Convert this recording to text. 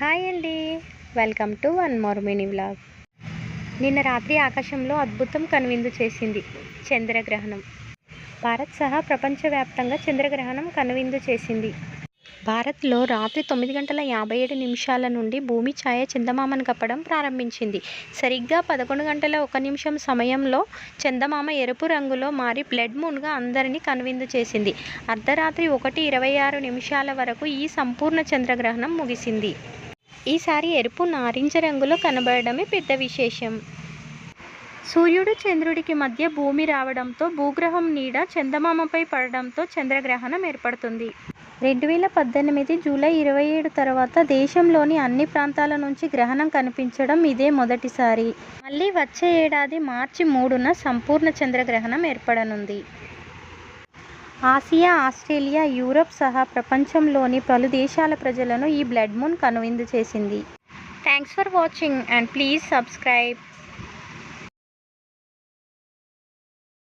Hi అండి. Welcome to one more mini vlog. నిన్న రాత్రి ఆకాశంలో అద్భుతం కనువిందు చేసింది చంద్రగ్రహణం. భారత్ సహా ప్రపంచవ్యాప్తంగా చంద్రగ్రహణం కనువిందు చేసింది. భారత్లో రాత్రి తొమ్మిది గంటల యాభై ఏడు నిమిషాల నుండి భూమి ఛాయ చందమామను కప్పడం ప్రారంభించింది. సరిగ్గా పదకొండు గంటల ఒక నిమిషం సమయంలో చందమామ ఎరుపు రంగులో మారి బ్లడ్ మూన్గా అందరినీ కనువిందు చేసింది. అర్ధరాత్రి ఒకటి ఇరవై ఆరు నిమిషాల వరకు ఈ సంపూర్ణ చంద్రగ్రహణం ముగిసింది. ఈసారి ఎరుపు నారింజ రంగులో కనబడడమే పెద్ద విశేషం. సూర్యుడు చంద్రుడికి మధ్య భూమి రావడంతో భూగ్రహం నీడ చందమామపై పడడంతో చంద్రగ్రహణం ఏర్పడుతుంది. రెండు వేల పద్దెనిమిది జూలై ఇరవై ఏడు తర్వాత దేశంలోని అన్ని ప్రాంతాల నుంచి గ్రహణం కనిపించడం ఇదే మొదటిసారి. మళ్ళీ వచ్చే ఏడాది మార్చి మూడున సంపూర్ణ చంద్రగ్రహణం ఏర్పడనుంది. ఆసియా ఆస్ట్రేలియా యూరప్ సహా ప్రపంచంలోని పలు దేశాల ప్రజలను ఈ బ్లడ్ మూన్ కనువిందు చేసింది. Thanks for watching and please subscribe.